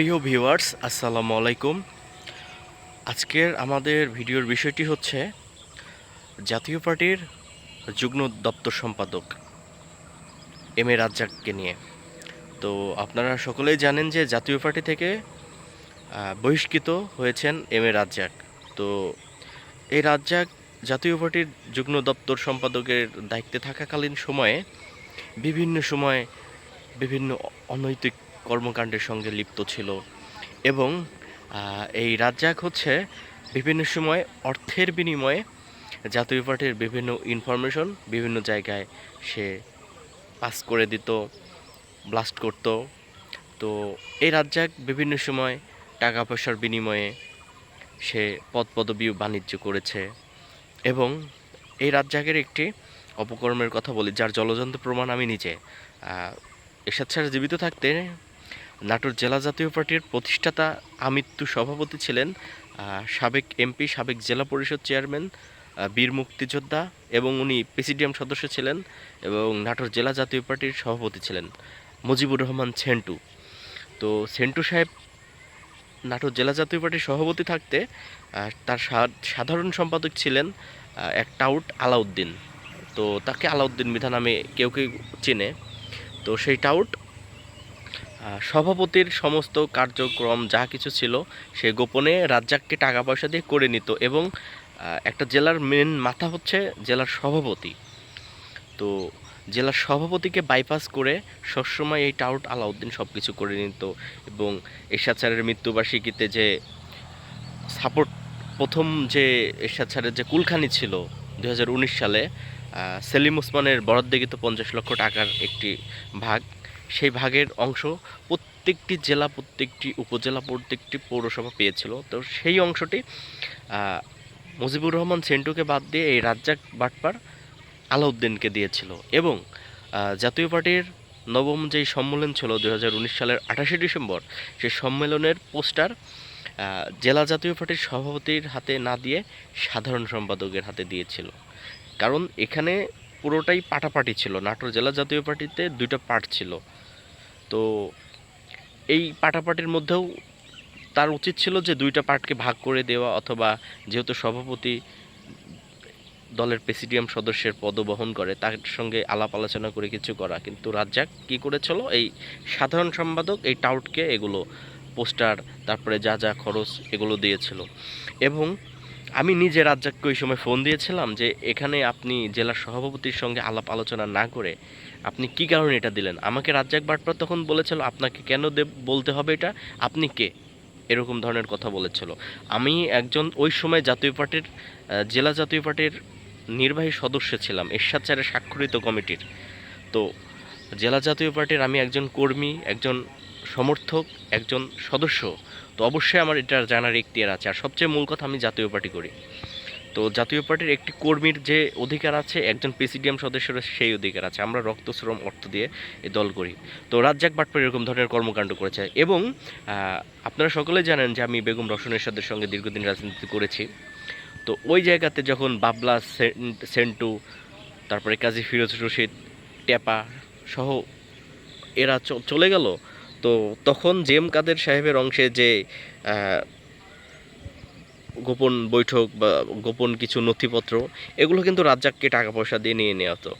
প্রিয় ভিউয়ার্স, আসসালামু আলাইকুম। আজকের আমাদের ভিডিওর বিষয়টি হচ্ছে জাতীয় পার্টির যুগ্ম দপ্তর সম্পাদক এম এ রাজ্জাককে নিয়ে। তো আপনারা সকলেই জানেন যে জাতীয় পার্টি থেকে বহিষ্কৃত হয়েছেন এম এ রাজ্জাক। তো এই রাজ্জাক জাতীয় পার্টির যুগ্ম দপ্তর সম্পাদকের দায়িত্বে থাকাকালীন সময়ে বিভিন্ন সময়ে বিভিন্ন অনৈতিক কর্মকাণ্ডের সঙ্গে লিপ্ত ছিল। এবং এই রাজ্জাক হচ্ছে বিভিন্ন সময় অর্থের বিনিময়ে জাতীয় পার্টির বিভিন্ন ইনফরমেশন বিভিন্ন জায়গায় সে পাস করে দিত ব্লাস্ট করত। তো এই রাজ্জাক বিভিন্ন সময় টাকা পয়সার বিনিময়ে সে পদ পদবি বাণিজ্য করেছে। এবং এই রাজ্জাকের একটি অপকর্মের কথা বলি, যার জলজন্ত প্রমাণ আমি নিজে এরশাদ স্যার জীবিত থাকতে নাটোর জেলা জাতীয় পার্টির প্রতিষ্ঠাতা আমৃত্যু সভাপতি ছিলেন সাবেক এমপি, সাবেক জেলা পরিষদ চেয়ারম্যান বীর মুক্তিযোদ্ধা এবং উনি প্রেসিডিয়াম সদস্য ছিলেন এবং নাটোর জেলা জাতীয় পার্টির সভাপতি ছিলেন, মুজিবুর রহমান সেন্টু। তো সেন্টু সাহেব নাটোর জেলা জাতীয় পার্টির সভাপতি থাকতে তার সাধারণ সম্পাদক ছিলেন এক টাউট আলাউদ্দিন। তো তাকে আলাউদ্দিন মিধা নামে কেউ কেউ চেনে। তো সেই টাউট সভাপতির সমস্ত কার্যক্রম যা কিছু ছিল, সে গোপনে রাজ্জাককে টাকা পয়সা দিয়ে করে নিত এবং একটা জেলার মেন মাথা হচ্ছে জেলার সভাপতি। তো জেলার সভাপতিকে বাইপাস করে সবসময় এই টাউট আলাউদ্দিন সব কিছু করে নিত এবং এরশাদ স্যারের মৃত্যুবার্ষিকীতে যে সাপোর্ট প্রথম যে এরশাদ স্যারের যে কুলখানি ছিল দু হাজার উনিশ সালে সেলিম ওসমানের বরাদ্দকৃত পঞ্চাশ লক্ষ টাকার একটি ভাগ সেই ভাগের অংশ প্রত্যেকটি জেলা, প্রত্যেকটি উপজেলা, প্রত্যেকটি পৌরসভা পেয়েছিল। তো সেই অংশটি মুজিবুর রহমান সেন্টুকে বাদ দিয়ে এই রাজ্জাক বাটপার আলাউদ্দিনকে দিয়েছিল এবং জাতীয় পার্টির নবম যেই সম্মেলন ছিল দু হাজার উনিশ সালের আঠাশে ডিসেম্বর, সেই সম্মেলনের পোস্টার জেলা জাতীয় পার্টির সভাপতির হাতে না দিয়ে সাধারণ সম্পাদকের হাতে দিয়েছিল। কারণ এখানে পুরোটাই পাটাপাটি ছিল। নাটোর জেলা জাতীয় পার্টিতে দুইটা পার্ট ছিল। তো এই পাটাপাটির মধ্যেও তার উচিত ছিল যে দুইটা পার্টকে ভাগ করে দেওয়া অথবা যেহেতু সভাপতি দলের প্রেসিডিয়াম সদস্যের পদ বহন করে, তার সঙ্গে আলাপ আলোচনা করে কিছু করা। কিন্তু রাজ্জাক কি করেছিল? এই সাধারণ সম্পাদক এই টাউটকে এগুলো, পোস্টার, তারপরে যা যা খরচ এগুলো দিয়েছিল। এবং আমি নিজে রাজ্জাককে ওই সময় ফোন দিয়েছিলাম যে, এখানে আপনি জেলার সভাপতির সঙ্গে আলাপ আলোচনা না করে আপনি কি কারণে এটা দিলেন? আমাকে রাজ্জাক বাটপার তখন বলেছিল, আপনাকে কেন বলতে হবে এটা? আপনি কে? এরকম ধরনের কথা বলেছিল। আমি একজন ওই সময় জাতীয় পার্টির জেলা জাতীয় পার্টির নির্বাহী সদস্য ছিলাম এরশাদ স্যারের স্বাক্ষরিত কমিটির। তো জেলা জাতীয় পার্টির আমি একজন কর্মী, একজন সমর্থক, একজন সদস্য, তো অবশ্যই আমার এটা জানার এখতিয়ার আছে। আর সবচেয়ে মূল কথা আমি জাতীয় পার্টি করি। তো জাতীয় পার্টির একটি কর্মীর যে অধিকার আছে, একজন প্রেসিডিয়াম সদস্যের সেই অধিকার আছে। আমরা রক্ত শ্রম অর্থ দিয়ে এই দল করি। তো রাজ্জাক বাটপার এরকম ধরনের কর্মকাণ্ড করেছে। এবং আপনারা সকলে জানেন যে আমি বেগম রসন এরশাদের সঙ্গে দীর্ঘদিন রাজনীতি করেছি। তো ওই জায়গাতে যখন বাবলা, সেন- সেন্টু, তারপরে কাজী ফিরোজ রশিদ, টেপা সহ এরা চলে গেল তো তখন জেম কাদের সাহেবের অংশে যে গোপন বৈঠক বা গোপন কিছু নথিপত্র, এগুলো কিন্তু রাজ্জাককে টাকা পয়সা দিয়ে নিয়ে নেওয়া হতো।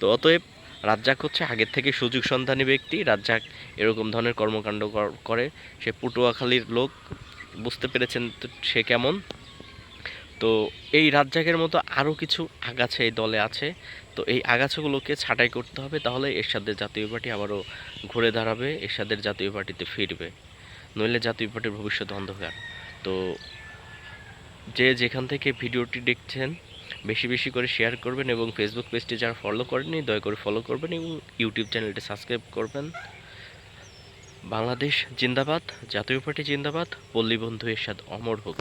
তো অতএব রাজ্জাক হচ্ছে আগের থেকে সুযোগ সন্ধানী ব্যক্তি। রাজ্জাক এরকম ধরনের কর্মকাণ্ড করে সে পটুয়াখালীর লোক। বুঝতে পেরেছেন সে কেমন? তো এই রাজ্জাকের মতো আরও কিছু আগাছা এই দলে আছে। তো এই আগাছাগুলোকে ছাঁটাই করতে হবে, তাহলে এরশাদের জাতীয় পার্টি আবারও ঘুরে দাঁড়াবে, এরশাদের জাতীয় পার্টিতে ফিরবে। নইলে জাতীয় পার্টির ভবিষ্যৎ অন্ধকার। তো যে যেখান থেকে ভিডিওটি দেখছেন, বেশি বেশি করে শেয়ার করবেন এবং ফেসবুক পেজটি যারা ফলো করেননি, দয়া করে ফলো করবেন এবং ইউটিউব চ্যানেলটি সাবস্ক্রাইব করবেন। বাংলাদেশ জিন্দাবাদ, জাতীয় পার্টি জিন্দাবাদ, পল্লী বন্ধু এরশাদ অমর হোক।